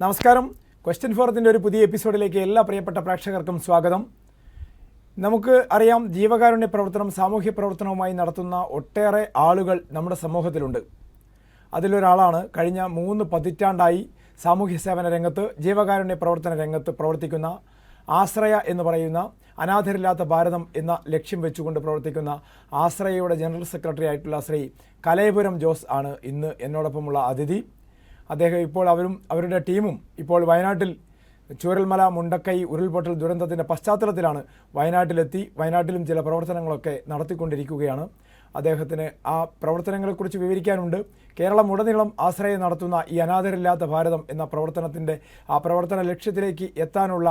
നമസ്കാരം. ക്വസ്റ്റ്യൻ ഫോറത്തിന്റെ ഒരു പുതിയ എപ്പിസോഡിലേക്ക് എല്ലാ പ്രിയപ്പെട്ട പ്രേക്ഷകർക്കും സ്വാഗതം. നമുക്ക് അറിയാം ജീവകാരുണ്യ പ്രവർത്തനം സാമൂഹ്യ പ്രവർത്തനവുമായി നടത്തുന്ന ഒട്ടേറെ ആളുകൾ നമ്മുടെ സമൂഹത്തിലുണ്ട്. അതിലൊരാളാണ് കഴിഞ്ഞ മൂന്ന് പതിറ്റാണ്ടായി സാമൂഹ്യ സേവന രംഗത്ത് ജീവകാരുണ്യ പ്രവർത്തന രംഗത്ത് പ്രവർത്തിക്കുന്ന ആശ്രയ എന്ന് പറയുന്ന അനാഥരില്ലാത്ത ഭാരതം എന്ന ലക്ഷ്യം വെച്ചുകൊണ്ട് പ്രവർത്തിക്കുന്ന ആശ്രയയുടെ ജനറൽ സെക്രട്ടറി ആയിട്ടുള്ള ശ്രീ കലയപുരം ജോസ് ആണ് ഇന്ന് എന്നോടൊപ്പമുള്ള അതിഥി. അദ്ദേഹം ഇപ്പോൾ അവരും അവരുടെ ടീമും ഇപ്പോൾ വയനാട്ടിൽ ചൂരൽമല മുണ്ടക്കൈ ഉരുൾപൊട്ടൽ ദുരന്തത്തിന്റെ പശ്ചാത്തലത്തിലാണ് വയനാട്ടിലെത്തി വയനാട്ടിലും ചില പ്രവർത്തനങ്ങളൊക്കെ നടത്തിക്കൊണ്ടിരിക്കുകയാണ്. അദ്ദേഹത്തിന് ആ പ്രവർത്തനങ്ങളെക്കുറിച്ച് വിവരിക്കാനുണ്ട്. കേരളം ഉടനീളം ആശ്രയം നടത്തുന്ന ഈ അനാഥരില്ലാത്ത ഭാരതം എന്ന പ്രവർത്തനത്തിന്റെ ആ പ്രവർത്തന ലക്ഷ്യത്തിലേക്ക് എത്താനുള്ള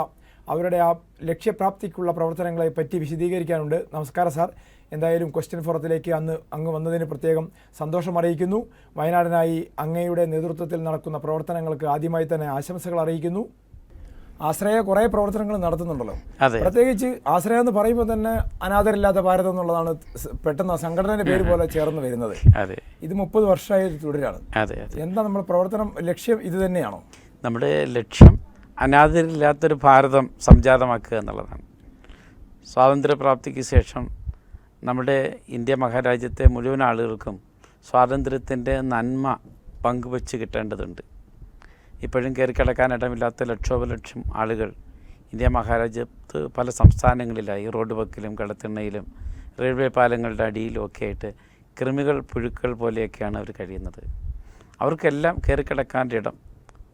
അവരുടെ ആ ലക്ഷ്യപ്രാപ്തിക്കുള്ള പ്രവർത്തനങ്ങളെ പറ്റി വിശദീകരിക്കാനുണ്ട്. നമസ്കാരം സാർ. എന്തായാലും ക്വസ്റ്റ്യൻ ഫോറത്തിലേക്ക് അന്ന് അങ്ങ് വന്നതിന് പ്രത്യേകം സന്തോഷം അറിയിക്കുന്നു. വയനാടിനായി അങ്ങയുടെ നേതൃത്വത്തിൽ നടക്കുന്ന പ്രവർത്തനങ്ങൾക്ക് ആദ്യമായി തന്നെ ആശംസകൾ അറിയിക്കുന്നു. ആശ്രയ കുറേ പ്രവർത്തനങ്ങൾ നടത്തുന്നുണ്ടല്ലോ. പ്രത്യേകിച്ച് ആശ്രയ എന്ന് പറയുമ്പോൾ തന്നെ അനാഥരില്ലാത്ത ഭാരതം എന്നുള്ളതാണ് പെട്ടെന്ന് സംഘടനയുടെ പേര് പോലെ ചേർന്ന് വരുന്നത്. ഇത് മുപ്പത് വർഷമായി തുടരാണ് എന്താ നമ്മുടെ പ്രവർത്തനം ലക്ഷ്യം ഇത് തന്നെയാണോ? നമ്മുടെ ലക്ഷ്യം അനാഥരില്ലാത്തൊരു ഭാരതം സംജാതമാക്കുക എന്നുള്ളതാണ്. സ്വാതന്ത്ര്യപ്രാപ്തിക്ക് ശേഷം നമ്മുടെ ഇന്ത്യ മഹാരാജ്യത്തെ മുഴുവൻ ആളുകൾക്കും സ്വാതന്ത്ര്യത്തിന്റെ നന്മ പങ്കുവച്ച് കിട്ടേണ്ടതുണ്ട്. ഇപ്പോഴും കയറി കിടക്കാൻ ഇടമില്ലാത്ത ലക്ഷോപലക്ഷം ആളുകൾ ഇന്ത്യ മഹാരാജ്യത്ത് പല സംസ്ഥാനങ്ങളിലായി റോഡ് വക്കിലും കടത്തിണ്ണയിലും റെയിൽവേ പാലങ്ങളുടെ അടിയിലും ഒക്കെ ആയിട്ട് കൃമികൾ പുഴുക്കൾ പോലെയൊക്കെയാണ് അവർ കഴിയുന്നത്. അവർക്കെല്ലാം കയറി കിടക്കാൻ ഇടം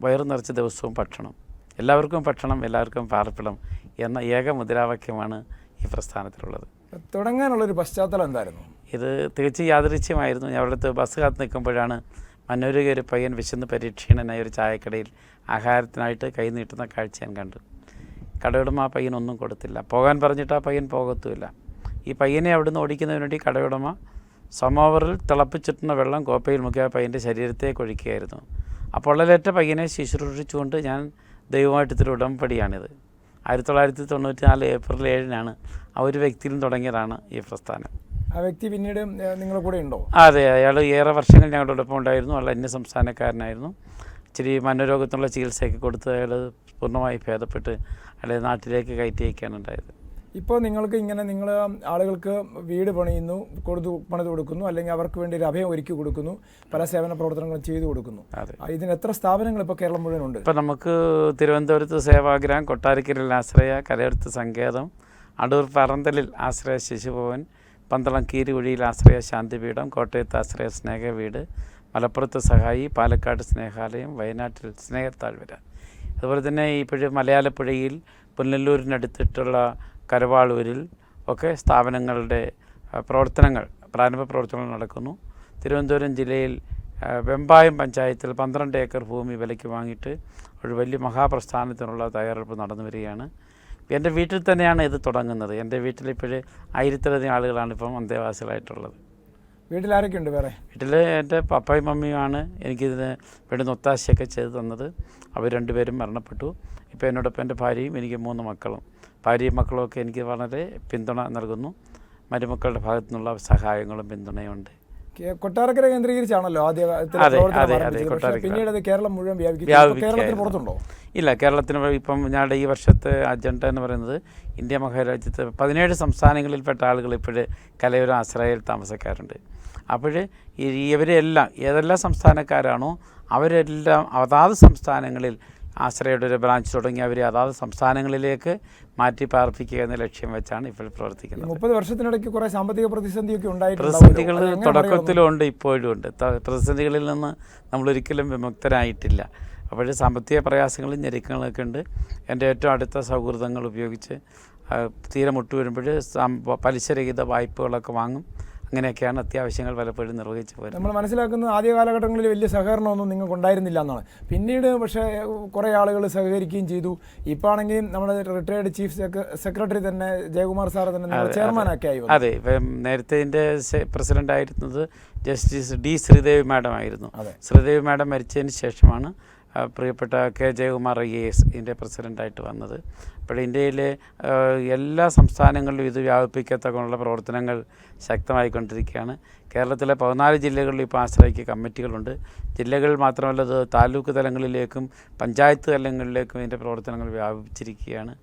വയറു നിറച്ച ദിവസവും ഭക്ഷണം. എല്ലാവർക്കും ഭക്ഷണം എല്ലാവർക്കും പാർപ്പിടം എന്ന ഏക മുദ്രാവാക്യമാണ് ഈ പ്രസ്ഥാനത്തിലുള്ളത്. തുടങ്ങാനുള്ളൊരു പശ്ചാത്തലം എന്തായിരുന്നു? ഇത് തികച്ചും യാദൃച്ഛ്യമായിരുന്നു ഞാൻ അവിടുത്തെ ബസ് കാത്ത് നിൽക്കുമ്പോഴാണ് മനോരക ഒരു പയ്യൻ വിശന്ന് പരീക്ഷീണനായ ഒരു ചായക്കടയിൽ ആഹാരത്തിനായിട്ട് കൈ നീട്ടുന്ന കാഴ്ച ഞാൻ കണ്ടു. കടയുടമ ആ പയ്യൻ ഒന്നും കൊടുത്തില്ല. പോകാൻ പറഞ്ഞിട്ട് ആ പയ്യൻ പോകത്തുമില്ല. ഈ പയ്യനെ അവിടുന്ന് ഓടിക്കുന്നതിന് വേണ്ടി കടയുടമ സമോവറിൽ തിളപ്പിച്ചിട്ടുന്ന വെള്ളം കോപ്പയിൽ മുഖ്യ പയ്യന്റെ ശരീരത്തേക്ക് ഒഴിക്കുകയായിരുന്നു. ആ പൊള്ളലേറ്റ പയ്യനെ ശുശ്രൂഷിച്ചുകൊണ്ട് ഞാൻ ദൈവമായിട്ട് ഇത്തിരി ഉടമ്പടിയാണിത്. ആയിരത്തി തൊള്ളായിരത്തി തൊണ്ണൂറ്റി നാല് ഏപ്രിൽ ഏഴിനാണ് ആ ഒരു വ്യക്തിയിലും തുടങ്ങിയതാണ് ഈ പ്രസ്ഥാനം. ആ വ്യക്തി പിന്നീട് നിങ്ങളുടെ കൂടെ ഉണ്ടോ? അതെ അയാൾ ഏറെ വർഷങ്ങൾ ഞങ്ങളോടൊപ്പം ഉണ്ടായിരുന്നു. അയാൾ അന്യ സംസ്ഥാനക്കാരനായിരുന്നു. ഇച്ചിരി മനോരോഗത്തിനുള്ള ചികിത്സയൊക്കെ കൊടുത്ത് അയാൾ പൂർണമായി ഭേദപ്പെട്ട് അയാളെ നാട്ടിലേക്ക് കയറ്റി ഉണ്ടായത് ഇപ്പോൾ നിങ്ങൾക്ക് ഇങ്ങനെ നിങ്ങൾ ആളുകൾക്ക് വീട് പണിയുന്നു കൊടുത്തു പണിത് കൊടുക്കുന്നു അല്ലെങ്കിൽ അവർക്ക് വേണ്ടി ഒരു അഭയം ഒരുക്കി കൊടുക്കുന്നു പല സേവന പ്രവർത്തനങ്ങളും ചെയ്തു കൊടുക്കുന്നു. ഇതിന് എത്ര സ്ഥാപനങ്ങൾ ഇപ്പോൾ കേരളം മുഴുവൻ ഉണ്ട് ഇപ്പം നമുക്ക് തിരുവനന്തപുരത്ത് സേവാഗ്രഹം കൊട്ടാരക്കരയിൽ ആശ്രയ കലയടുത്ത് സങ്കേതം അടൂർ പറന്തലിൽ ആശ്രയ ശിശുഭവൻ പന്തളം കീരുകുഴിയിൽ ആശ്രയ ശാന്തിപീഠം കോട്ടയത്ത് ആശ്രയ സ്നേഹവീട് മലപ്പുറത്ത് സഹായി പാലക്കാട് സ്നേഹാലയം വയനാട്ടിൽ സ്നേഹത്താഴ്വര. അതുപോലെ തന്നെ ഇപ്പോഴും മലയാളപ്പുഴയിൽ പുനലൂരിനടുത്തിട്ടുള്ള കരവാളൂരിൽ ഒക്കെ സ്ഥാപനങ്ങളുടെ പ്രവർത്തനങ്ങൾ പ്രാരംഭ പ്രവർത്തനങ്ങൾ നടക്കുന്നു. തിരുവനന്തപുരം ജില്ലയിൽ വെമ്പായം പഞ്ചായത്തിൽ പന്ത്രണ്ട് ഏക്കർ ഭൂമി വിലയ്ക്ക് വാങ്ങിയിട്ട് ഒരു വലിയ മഹാപ്രസ്ഥാനത്തിനുള്ള തയ്യാറെടുപ്പ് നടന്നു വരികയാണ്. എന്റെ വീട്ടിൽ തന്നെയാണ് ഇത് തുടങ്ങുന്നത്. എന്റെ വീട്ടിൽ ഇപ്പോഴ് ആയിരത്തിലധികം ആളുകളാണ് ഇപ്പം അന്തേവാസികളായിട്ടുള്ളത്. വീട്ടിൽ ആരൊക്കെയുണ്ട് വേറെ? വീട്ടിൽ എന്റെ പപ്പായും മമ്മിയുമാണ് എനിക്കിതിന് വേണ്ടുന്ന ഒത്താശയൊക്കെ ചെയ്തു തന്നത്. അവർ രണ്ടുപേരും മരണപ്പെട്ടു. ഇപ്പോൾ എന്നോടൊപ്പം എന്റെ ഭാര്യയും എനിക്ക് മൂന്ന് മക്കളും. ഭാര്യയും മക്കളൊക്കെ എനിക്ക് വളരെ പിന്തുണ നൽകുന്നു. മരുമക്കളുടെ ഭാഗത്തു നിന്നുള്ള സഹായങ്ങളും പിന്തുണയും ഉണ്ട് കേ- കൊട്ടാരക്കര കേന്ദ്രീകരിച്ചാണല്ലോ ആദ്യ. പിന്നീട് അത് കേരളം മുഴുവൻ കേരളത്തിന് പുറത്തുണ്ടോ? ഇല്ല കേരളത്തിന് ഇപ്പം ഞങ്ങളുടെ ഈ വർഷത്തെ അജണ്ട എന്ന് പറയുന്നത് ഇന്ത്യ മഹാരാജ്യത്ത് പതിനേഴ് സംസ്ഥാനങ്ങളിൽപ്പെട്ട ആളുകൾ ഇപ്പോഴും കലയൊരു ആശ്രയയിൽ താമസക്കാരുണ്ട് അപ്പോൾ ഇവരെല്ലാം ഏതെല്ലാം സംസ്ഥാനക്കാരാണോ അവരെല്ലാം അതാത് സംസ്ഥാനങ്ങളിൽ ആശ്രയയുടെ ഒരു ബ്രാഞ്ച് തുടങ്ങി അവരെ അതാത് സംസ്ഥാനങ്ങളിലേക്ക് മാറ്റി പാർപ്പിക്കുക എന്ന ലക്ഷ്യം വെച്ചാണ് ഇപ്പോൾ പ്രവർത്തിക്കുന്നത്. മുപ്പത് വർഷത്തിനിടയ്ക്ക് കുറേ സാമ്പത്തിക പ്രതിസന്ധിയൊക്കെ ഉണ്ടായി പ്രതിസന്ധികൾ ഉണ്ടായിട്ടുണ്ടാവുമല്ലോ. അതെങ്ങനെ തുടക്കത്തിലും ഉണ്ട് ഇപ്പോഴും ഉണ്ട്. പ്രതിസന്ധികളിൽ നിന്ന് നമ്മൾ ഒരിക്കലും വിമുക്തരായിട്ടില്ല. അപ്പോൾ സാമ്പത്തിക പ്രയാസങ്ങളും ഞെരുക്കങ്ങളൊക്കെ ഉണ്ട്. എന്റെ ഏറ്റവും അടുത്ത സൗഹൃദങ്ങൾ ഉപയോഗിച്ച് തീരെ മുട്ട് വരുമ്പോൾ പലിശരഹിത വായ്പകളൊക്കെ വാങ്ങും. അങ്ങനെയൊക്കെയാണ് അത്യാവശ്യങ്ങൾ പലപ്പോഴും നിർവഹിച്ചു പോയത് നമ്മൾ മനസ്സിലാക്കുന്നത് ആദ്യ കാലഘട്ടങ്ങളിൽ വലിയ സഹകരണമൊന്നും നിങ്ങൾക്ക് ഉണ്ടായിരുന്നില്ല എന്നാണ്. പിന്നീട് പക്ഷേ കുറേ ആളുകൾ സഹകരിക്കുകയും ചെയ്തു. ഇപ്പോൾ ആണെങ്കിൽ നമ്മുടെ റിട്ടയർഡ് ചീഫ് സെക്രട്ടറി തന്നെ ജയകുമാർ സാർ തന്നെ ചെയർമാനൊക്കെ ആയി അതെ ഇപ്പം നേരത്തെ ഇതിന്റെ പ്രസിഡന്റ് ആയിരുന്നത് ജസ്റ്റിസ് ഡി ശ്രീദേവി മാഡം ആയിരുന്നു. ശ്രീദേവി മാഡം മരിച്ചതിന് ശേഷമാണ് പ്രിയപ്പെട്ട K Jayakumar I A S ഇതിന്റെ പ്രസിഡന്റായിട്ട് വന്നത്. അപ്പോൾ ഇന്ത്യയിലെ എല്ലാ സംസ്ഥാനങ്ങളിലും ഇത് വ്യാപിപ്പിക്കത്തക്കുള്ള പ്രവർത്തനങ്ങൾ ശക്തമായിക്കൊണ്ടിരിക്കുകയാണ്. കേരളത്തിലെ പതിനാല് ജില്ലകളിൽ ഇപ്പോൾ ആശ്രയിക്ക് കമ്മിറ്റികളുണ്ട്. ജില്ലകളിൽ മാത്രമല്ല ഇത് താലൂക്ക് തലങ്ങളിലേക്കും പഞ്ചായത്ത് തലങ്ങളിലേക്കും ഇതിന്റെ പ്രവർത്തനങ്ങൾ വ്യാപിച്ചിരിക്കുകയാണ്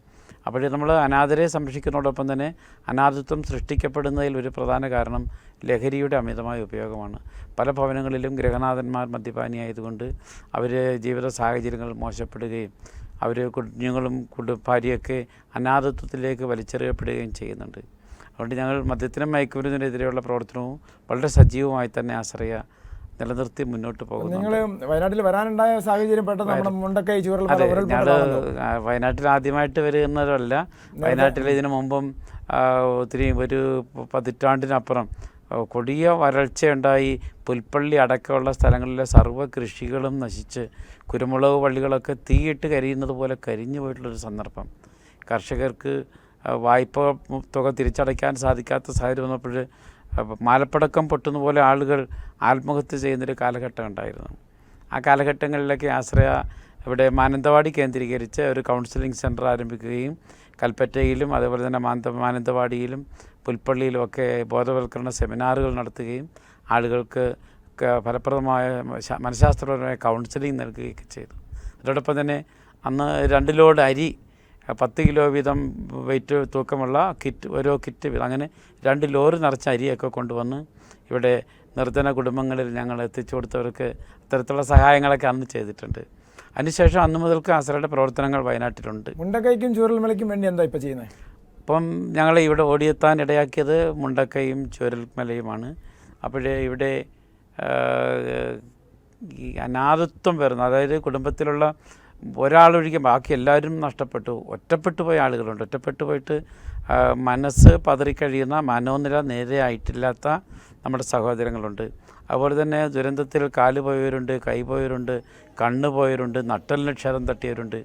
അപ്പോൾ നമ്മൾ അനാഥരെ സംരക്ഷിക്കുന്നതോടൊപ്പം തന്നെ അനാഥത്വം സൃഷ്ടിക്കപ്പെടുന്നതിൽ ഒരു പ്രധാന കാരണം ലഹരിയുടെ അമിതമായ ഉപയോഗമാണ്. പല ഭവനങ്ങളിലും ഗൃഹനാഥന്മാർ മദ്യപാനിയായതുകൊണ്ട് അവർ ജീവിത സാഹചര്യങ്ങൾ മോശപ്പെടുകയും അവർ കുഞ്ഞുങ്ങളും കുടു ഭാര്യയൊക്കെ അനാഥത്വത്തിലേക്ക് വലിച്ചെറിയപ്പെടുകയും ചെയ്യുന്നുണ്ട്. അതുകൊണ്ട് ഞങ്ങൾ മദ്യത്തിനും മയക്കുമരുന്നിനെതിരെയുള്ള പ്രവർത്തനവും വളരെ സജീവമായി തന്നെ ആശ്രയ നിലനിർത്തി മുന്നോട്ട് പോകുന്നു നിങ്ങൾ വയനാട്ടിൽ വരാനുണ്ടായ സാഹചര്യം പെട്ടെന്ന് നമ്മുടെ മുണ്ടക്കൈ അതെ ഉരുൾപൊട്ടലാണല്ലോ വയനാട്ടിൽ ആദ്യമായിട്ട് വരുന്നവരല്ല. വയനാട്ടിൽ ഇതിനു മുമ്പും ഒത്തിരി ഒരു പതിറ്റാണ്ടിനപ്പുറം കൊടിയ വരൾച്ചയുണ്ടായി. പുൽപ്പള്ളി അടക്കമുള്ള സ്ഥലങ്ങളിലെ സർവ കൃഷികളും നശിച്ച് കുരുമുളക് വള്ളികളൊക്കെ തീയിട്ട് കരിയുന്നത് പോലെ കരിഞ്ഞു പോയിട്ടുള്ളൊരു സന്ദർഭം. കർഷകർക്ക് വായ്പ തുക തിരിച്ചടയ്ക്കാൻ സാധിക്കാത്ത സാഹചര്യം വന്നപ്പോൾ മാലപ്പടക്കം പൊട്ടുന്ന പോലെ ആളുകൾ ആത്മഹത്യ ചെയ്യുന്നൊരു കാലഘട്ടം ഉണ്ടായിരുന്നു. ആ കാലഘട്ടങ്ങളിലൊക്കെ ആശ്രയ ഇവിടെ മാനന്തവാടി കേന്ദ്രീകരിച്ച് ഒരു കൗൺസിലിംഗ് സെന്റർ ആരംഭിക്കുകയും കൽപ്പറ്റയിലും അതുപോലെ തന്നെ മാനന്ത മാനന്തവാടിയിലും പുൽപ്പള്ളിയിലും ഒക്കെ ബോധവൽക്കരണ സെമിനാറുകൾ നടത്തുകയും ആളുകൾക്ക് ഫലപ്രദമായ മനഃശാസ്ത്രപരമായ കൗൺസിലിംഗ് നൽകുകയൊക്കെ ചെയ്തു. അതോടൊപ്പം തന്നെ അന്ന് രണ്ട് ലോഡ് അരി പത്ത് കിലോ വീതം വെയിറ്റ് തൂക്കമുള്ള കിറ്റ് ഓരോ കിറ്റ് വീതം. അങ്ങനെ രണ്ട് ലോറി നിറച്ച അരിയൊക്കെ കൊണ്ടുവന്ന് ഇവിടെ നിർധന കുടുംബങ്ങളിൽ ഞങ്ങൾ എത്തിച്ചു കൊടുത്തവർക്ക് അത്തരത്തിലുള്ള സഹായങ്ങളൊക്കെ അന്ന് ചെയ്തിട്ടുണ്ട്. അതിനുശേഷം അന്ന് മുതൽക്ക് ആസറയുടെ പ്രവർത്തനങ്ങൾ വയനാട്ടിലുണ്ട്. മുണ്ടക്കൈക്കും ചൂരൽമലയ്ക്കും വേണ്ടി എന്താ ഇപ്പോൾ ചെയ്യുന്നത് അപ്പം ഞങ്ങൾ ഇവിടെ ഓടിയെത്താൻ ഇടയാക്കിയത് മുണ്ടക്കയും ചുരൽമലയുമാണ്. അപ്പോഴേ ഇവിടെ ഈ അനാഥത്വം വരുന്ന അതായത് കുടുംബത്തിലുള്ള ഒരാളൊഴികെ ബാക്കി എല്ലാവരും നഷ്ടപ്പെട്ടു. ഒറ്റപ്പെട്ടു പോയ ആളുകളുണ്ട്. ഒറ്റപ്പെട്ടു പോയിട്ട് മനസ്സ് പതറിക്കഴിയുന്ന മനോനില നേരെയായിട്ടില്ലാത്ത നമ്മുടെ സഹോദരങ്ങളുണ്ട്. അതുപോലെ തന്നെ ദുരന്തത്തിൽ കാൽ പോയവരുണ്ട് കൈ പോയവരുണ്ട് കണ്ണ് പോയവരുണ്ട് നട്ടലിന് ക്ഷരം തട്ടിയവരുണ്ട്.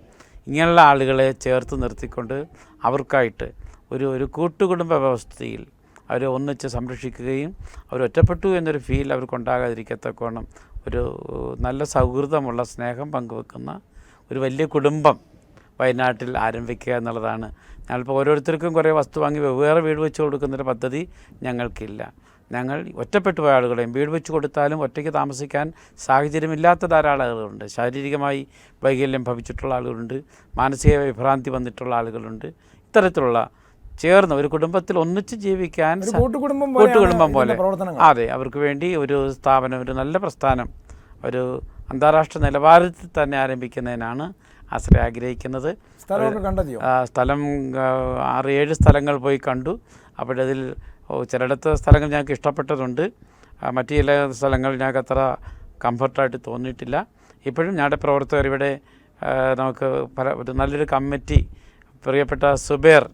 ഇങ്ങനെയുള്ള ആളുകളെ ചേർത്ത് നിർത്തിക്കൊണ്ട് അവർക്കായിട്ട് ഒരു ഒരു കൂട്ടുകുടുംബ വ്യവസ്ഥയിൽ അവരെ ഒന്നിച്ച് സംരക്ഷിക്കുകയും അവർ ഒറ്റപ്പെട്ടു എന്നൊരു ഫീൽ അവർക്കുണ്ടാകാതിരിക്കത്തക്കോണം ഒരു നല്ല സൗഹൃദമുള്ള സ്നേഹം പങ്കുവെക്കുന്ന ഒരു വലിയ കുടുംബം വയനാട്ടിൽ ആരംഭിക്കുക എന്നുള്ളതാണ്. ഞങ്ങളിപ്പോൾ ഓരോരുത്തർക്കും കുറേ വസ്തു വാങ്ങി വെവ്വേറെ വീട് വെച്ച് കൊടുക്കുന്നൊരു പദ്ധതി ഞങ്ങൾക്കില്ല. ഞങ്ങൾ ഒറ്റപ്പെട്ടു പോയ ആളുകളെയും വീട് വെച്ച് കൊടുത്താലും ഒറ്റയ്ക്ക് താമസിക്കാൻ സാഹചര്യമില്ലാത്ത ധാരാളം ആളുകളുണ്ട്. ശാരീരികമായി വൈകല്യം ഭവിച്ചിട്ടുള്ള ആളുകളുണ്ട്. മാനസിക വിഭ്രാന്തി വന്നിട്ടുള്ള ആളുകളുണ്ട്. ഇത്തരത്തിലുള്ള ചേർന്ന് ഒരു കുടുംബത്തിൽ ഒന്നിച്ച് ജീവിക്കാൻ കൂട്ടുകുടുംബം പോലെ. അതെ അവർക്ക് വേണ്ടി ഒരു സ്ഥാപനം ഒരു നല്ല പ്രസ്ഥാനം ഒരു അന്താരാഷ്ട്ര നിലവാരത്തിൽ തന്നെ ആരംഭിക്കുന്നതിനാണ് ആശ്രയ ആഗ്രഹിക്കുന്നത്. സ്ഥലം ആറ് ഏഴ് സ്ഥലങ്ങൾ പോയി കണ്ടു. അപ്പോഴതിൽ ചിലയിടത്ത് സ്ഥലങ്ങൾ ഞങ്ങൾക്ക് ഇഷ്ടപ്പെട്ടതുണ്ട്. മറ്റു ചില സ്ഥലങ്ങൾ ഞങ്ങൾക്ക് അത്ര കംഫർട്ടായിട്ട് തോന്നിയിട്ടില്ല. ഇപ്പോഴും ഞങ്ങളുടെ പ്രവർത്തകർ ഇവിടെ നമുക്ക് പല ഒരു നല്ലൊരു കമ്മിറ്റി പ്രിയപ്പെട്ട സുബേർ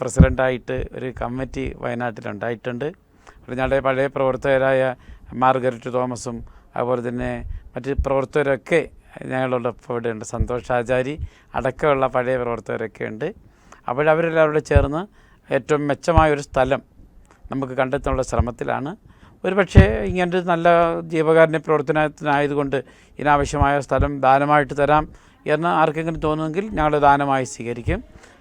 പ്രസിഡന്റായിട്ട് ഒരു കമ്മിറ്റി വയനാട്ടിലുണ്ടായിട്ടുണ്ട്. ഞങ്ങളുടെ പഴയ പ്രവർത്തകരായ മാർഗരറ്റ് തോമസും അതുപോലെ തന്നെ മറ്റ് പ്രവർത്തകരൊക്കെ ഞങ്ങളോടൊപ്പം ഇവിടെ ഉണ്ട് സന്തോഷ് ആചാരി അടക്കമുള്ള പഴയ പ്രവർത്തകരൊക്കെ ഉണ്ട്. അപ്പോഴവരെല്ലാം കൂടെ ചേർന്ന് ഏറ്റവും മെച്ചമായ ഒരു സ്ഥലം നമുക്ക് കണ്ടെത്താനുള്ള ശ്രമത്തിലാണ്. ഒരുപക്ഷെ ഇങ്ങനൊരു നല്ല ജീവകാരുണ്യ പ്രവർത്തനത്തിനായതുകൊണ്ട് ഇതിനാവശ്യമായ സ്ഥലം ദാനമായിട്ട് തരാം എന്ന് ആർക്കെങ്കിലും തോന്നുമെങ്കിൽ ഞങ്ങൾ ദാനമായി സ്വീകരിക്കും.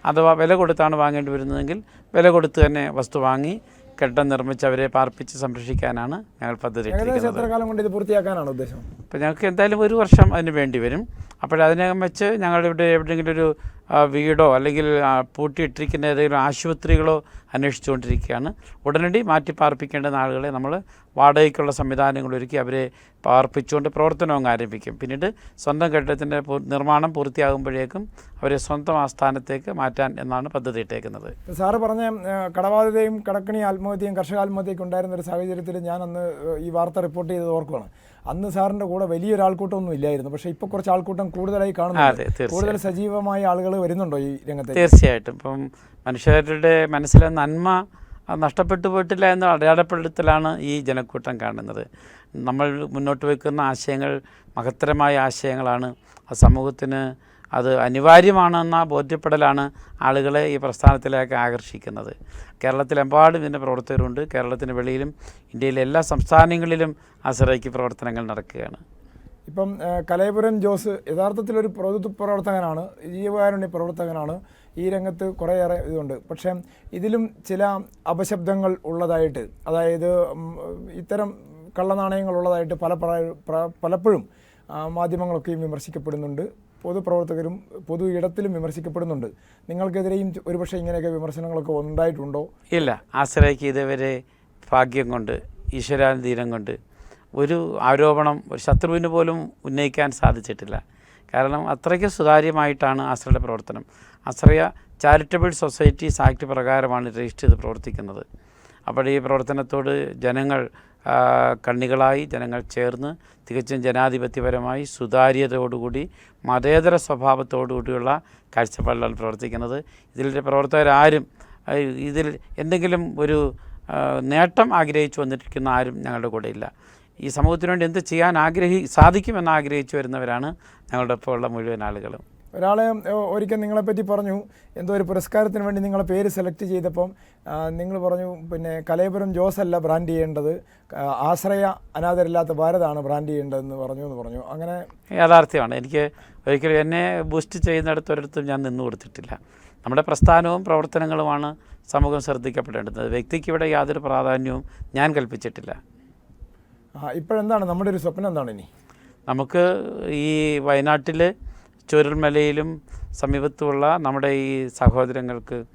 അഥവാ വില കൊടുത്താണ് വാങ്ങേണ്ടി വരുന്നതെങ്കിൽ വില കൊടുത്ത് തന്നെ വസ്തു വാങ്ങി കെട്ടിടം നിർമ്മിച്ച് അവരെ പാർപ്പിച്ച് സംരക്ഷിക്കാനാണ് ഞങ്ങൾ പദ്ധതി എത്ര കാലം കൊണ്ട് ഇത് പൂർത്തിയാക്കാനാണ് ഉദ്ദേശം? അപ്പോൾ ഞങ്ങൾക്ക് എന്തായാലും ഒരു വർഷം അതിന് വേണ്ടി വരും. അപ്പോഴതിനകം വെച്ച് ഞങ്ങളുടെ ഇവിടെ എവിടെയെങ്കിലും ഒരു വീടോ അല്ലെങ്കിൽ പൂട്ടിയിട്ടിരിക്കുന്ന ഏതെങ്കിലും ആശുപത്രികളോ അന്വേഷിച്ചുകൊണ്ടിരിക്കുകയാണ്. ഉടനടി മാറ്റി പാർപ്പിക്കേണ്ടുന്ന ആളുകളെ നമ്മൾ വാടകയ്ക്കുള്ള സംവിധാനങ്ങൾ ഒരുക്കി അവരെ പാർപ്പിച്ചുകൊണ്ട് പ്രവർത്തനം അങ്ങ് ആരംഭിക്കും. പിന്നീട് സ്വന്തം കെട്ടിടത്തിന്റെ നിർമ്മാണം പൂർത്തിയാകുമ്പോഴേക്കും അവരെ സ്വന്തം ആസ്ഥാനത്തേക്ക് മാറ്റാൻ എന്നാണ് പദ്ധതി ഇട്ടേക്കുന്നത്. സാറ് പറഞ്ഞ കടബാധിതയും കടക്കണി ആത്മഹത്യയും കർഷക ആത്മഹത്യയൊക്കെ ഉണ്ടായിരുന്ന ഒരു സാഹചര്യത്തിൽ ഞാൻ അന്ന് ഈ വാർത്ത റിപ്പോർട്ട് ചെയ്തത് ഓർക്കുകയാണ് അന്ന് സാറിന്റെ കൂടെ വലിയൊരു ആൾക്കൂട്ടമൊന്നും ഇല്ലായിരുന്നു. പക്ഷേ ഇപ്പോൾ കുറച്ച് ആൾക്കൂട്ടം കൂടുതലായി കാണുന്നുണ്ട്. കൂടുതൽ സജീവമായ ആളുകൾ വരുന്നുണ്ടോ ഈ രംഗത്ത്? തീർച്ചയായിട്ടും. ഇപ്പം മനുഷ്യരുടെ മനസ്സിലെ നന്മ നഷ്ടപ്പെട്ടു പോയിട്ടില്ല എന്ന അടയാളപ്പെടുത്തലാണ് ഈ ജനക്കൂട്ടം കാണുന്നത്. നമ്മൾ മുന്നോട്ട് വയ്ക്കുന്ന ആശയങ്ങൾ മഹത്തരമായ ആശയങ്ങളാണ്. ആ സമൂഹത്തിന് അത് അനിവാര്യമാണെന്ന ബോധ്യപ്പെടലാണ് ആളുകളെ ഈ പ്രസ്ഥാനത്തിലേക്ക് ആകർഷിക്കുന്നത്. കേരളത്തിലെമ്പാടും ഇതിന്റെ പ്രവർത്തകരുണ്ട്. കേരളത്തിന് വെളിയിലും ഇന്ത്യയിലെ എല്ലാ സംസ്ഥാനങ്ങളിലും അസറയ്ക്ക് പ്രവർത്തനങ്ങൾ നടക്കുകയാണ്. ഇപ്പം കലയപുരം ജോസ് യഥാർത്ഥത്തിലൊരു പ്രവൃത്തി പ്രവർത്തകനാണ് ജീവകാരുണ്യ പ്രവർത്തകനാണ്. ഈ രംഗത്ത് കുറേയേറെ ഇതുണ്ട്. പക്ഷേ ഇതിലും ചില അപശബ്ദങ്ങൾ ഉള്ളതായിട്ട് അതായത് ഇത്തരം കള്ളനാണയങ്ങൾ ഉള്ളതായിട്ട് പല പലപ്പോഴും മാധ്യമങ്ങളൊക്കെയും വിമർശിക്കപ്പെടുന്നുണ്ട്. പൊതുപ്രവർത്തകരും പൊതു ഇടത്തിലും വിമർശിക്കപ്പെടുന്നുണ്ട്. നിങ്ങൾക്കെതിരെയും ഒരുപക്ഷെ ഇങ്ങനെയൊക്കെ വിമർശനങ്ങളൊക്കെ ഉണ്ടായിട്ടുണ്ടോ? ഇല്ല. ആശ്രയിക്ക് ഇതുവരെ ഭാഗ്യം കൊണ്ട് ഈശ്വരാധീനം കൊണ്ട് ഒരു ആരോപണം ഒരു ശത്രുവിന് പോലും ഉന്നയിക്കാൻ സാധിച്ചിട്ടില്ല. കാരണം അത്രയ്ക്ക് സുതാര്യമായിട്ടാണ് ആശ്രയുടെ പ്രവർത്തനം. ആശ്രയ ചാരിറ്റബിൾ സൊസൈറ്റീസ് ആക്ട് പ്രകാരമാണ് രജിസ്റ്റർ ചെയ്ത് പ്രവർത്തിക്കുന്നത്. അപ്പോൾ ഈ പ്രവർത്തനത്തോട് ജനങ്ങൾ കണ്ണികളായി ജനങ്ങൾ ചേർന്ന് തികച്ചും ജനാധിപത്യപരമായി സുതാര്യതയോടുകൂടി മതേതര സ്വഭാവത്തോടുകൂടിയുള്ള കാഴ്ചപ്പാടിലാണ് പ്രവർത്തിക്കുന്നത്. ഇതിലെ പ്രവർത്തകരാരും ഇതിൽ എന്തെങ്കിലും ഒരു നേട്ടം ആഗ്രഹിച്ചു വന്നിരിക്കുന്ന ആരും ഞങ്ങളുടെ കൂടെ ഇല്ല ഈ സമൂഹത്തിന് വേണ്ടി എന്ത് ചെയ്യാൻ ആഗ്രഹി സാധിക്കുമെന്ന് ആഗ്രഹിച്ചു വരുന്നവരാണ് ഞങ്ങളുടെ ഒപ്പമുള്ള മുഴുവൻ ആളുകളും. ഏഹ്, ഒരിക്കൽ നിങ്ങളെപ്പറ്റി പറഞ്ഞു എന്തോ ഒരു പുരസ്കാരത്തിന് വേണ്ടി നിങ്ങളെ പേര് സെലക്ട് ചെയ്തപ്പം നിങ്ങൾ പറഞ്ഞു പിന്നെ കലയപുരം ജോസ് അല്ല ബ്രാൻഡ് ചെയ്യേണ്ടത് ആശ്രയ അനാഥരില്ലാത്ത ഭാരതാണ് ബ്രാൻഡ് ചെയ്യേണ്ടതെന്ന് പറഞ്ഞു എന്ന് പറഞ്ഞു. അങ്ങനെ യാഥാർത്ഥ്യമാണ്. എനിക്ക് ഒരിക്കലും എന്നെ ബൂസ്റ്റ് ചെയ്യുന്നിടത്ത് ഒരിടത്തും ഞാൻ നിന്നു കൊടുത്തിട്ടില്ല. നമ്മുടെ പ്രസ്ഥാനവും പ്രവർത്തനങ്ങളുമാണ് സമൂഹം ശ്രദ്ധിക്കപ്പെടേണ്ടത്. വ്യക്തിക്ക് ഇവിടെ യാതൊരു പ്രാധാന്യവും ഞാൻ കൽപ്പിച്ചിട്ടില്ല. ഇപ്പോഴെന്താണ്? നമ്മുടെ ഒരു സ്വപ്നം എന്താണ് ഇനി? നമുക്ക് ഈ വയനാട്ടിൽ ചുരൽമലയിലും സമീപത്തുമുള്ള നമ്മുടെ ഈ സഹോദരങ്ങൾക്ക്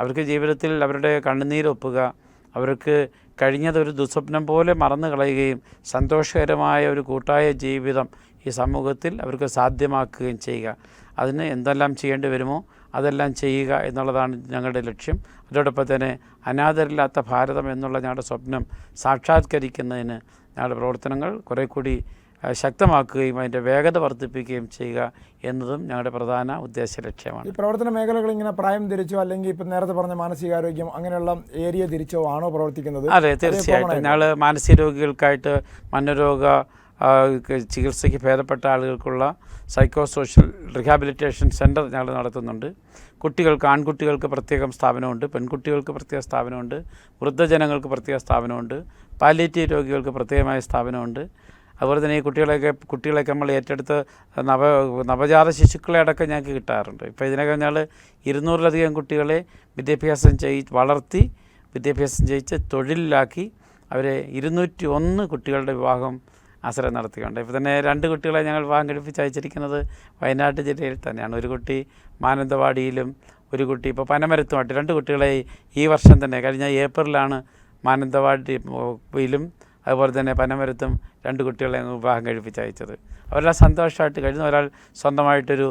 അവർക്ക് ജീവിതത്തിൽ അവരുടെ കണ്ണുനീരൊപ്പുക അവർക്ക് കഴിഞ്ഞതൊരു ദുസ്വപ്നം പോലെ മറന്നു കളയുകയും സന്തോഷകരമായ ഒരു കൂട്ടായ ജീവിതം ഈ സമൂഹത്തിൽ അവർക്ക് സാധ്യമാക്കുകയും ചെയ്യുക. അതിന് എന്തെല്ലാം ചെയ്യേണ്ടി വരുമോ അതെല്ലാം ചെയ്യുക എന്നുള്ളതാണ് ഞങ്ങളുടെ ലക്ഷ്യം. അതോടൊപ്പം തന്നെ അനാഥരില്ലാത്ത ഭാരതം എന്നുള്ള ഞങ്ങളുടെ സ്വപ്നം സാക്ഷാത്കരിക്കുന്നതിന് ഞങ്ങളുടെ പ്രവർത്തനങ്ങൾ കുറേ കൂടി ശക്തമാക്കുകയും അതിന്റെ വേഗത വർദ്ധിപ്പിക്കുകയും ചെയ്യുക എന്നതും ഞങ്ങളുടെ പ്രധാന ഉദ്ദേശ ലക്ഷ്യമാണ്. ഈ പ്രവർത്തന മേഖലകൾ ഇങ്ങനെ പ്രായം തിരിച്ചോ അല്ലെങ്കിൽ ഇപ്പം നേരത്തെ പറഞ്ഞ മാനസികാരോഗ്യം അങ്ങനെയുള്ള ഏരിയ തിരിച്ചോ ആണോ പ്രവർത്തിക്കുന്നത്? അതെ തീർച്ചയായിട്ടും. ഞങ്ങൾ മാനസിക രോഗികൾക്കായിട്ട് മനോരോഗ ചികിത്സയ്ക്ക് ഭേദപ്പെട്ട ആളുകൾക്കുള്ള സൈക്കോ സോഷ്യൽ റിഹാബിലിറ്റേഷൻ സെന്റർ ഞങ്ങൾ നടത്തുന്നുണ്ട്. കുട്ടികൾക്ക് ആൺകുട്ടികൾക്ക് പ്രത്യേകം സ്ഥാപനമുണ്ട് പെൺകുട്ടികൾക്ക് പ്രത്യേക സ്ഥാപനമുണ്ട് വൃദ്ധജനങ്ങൾക്ക് പ്രത്യേക സ്ഥാപനമുണ്ട് പാലിയേറ്റീവ് രോഗികൾക്ക് പ്രത്യേകമായ സ്ഥാപനമുണ്ട്. അതുപോലെ തന്നെ ഈ കുട്ടികളെയൊക്കെ കുട്ടികളെയൊക്കെ നമ്മൾ ഏറ്റെടുത്ത് നവ നവജാത ശിശുക്കളെ അടക്കം ഞങ്ങൾക്ക് കിട്ടാറുണ്ട്. ഇപ്പോൾ ഇതിനകം ഞങ്ങൾ ഇരുന്നൂറിലധികം കുട്ടികളെ വിദ്യാഭ്യാസം ചെയ് വളർത്തി വിദ്യാഭ്യാസം ചെയ്യിച്ച് തൊഴിലിലാക്കി അവരെ ഇരുന്നൂറ്റി ഒന്ന് കുട്ടികളുടെ വിവാഹം ആശ്രയം നടത്തിയിട്ടുണ്ട്. ഇപ്പോൾ തന്നെ രണ്ട് കുട്ടികളെ ഞങ്ങൾ വിവാഹം കഴിപ്പിച്ച് അയച്ചിരിക്കുന്നത് വയനാട് ജില്ലയിൽ തന്നെയാണ്. ഒരു കുട്ടി മാനന്തവാടിയിലും ഒരു കുട്ടി ഇപ്പോൾ പനമരത്തുമായിട്ട് രണ്ട് കുട്ടികളെ ഈ വർഷം തന്നെ കഴിഞ്ഞ ഏപ്രിലാണ് മാനന്തവാടിയിലും അതുപോലെ തന്നെ പനമരത്തും രണ്ട് കുട്ടികളെ വിവാഹം കഴിപ്പിച്ച് അയച്ചത്. അവരെല്ലാം സന്തോഷമായിട്ട് കഴിഞ്ഞു ഒരാൾ സ്വന്തമായിട്ടൊരു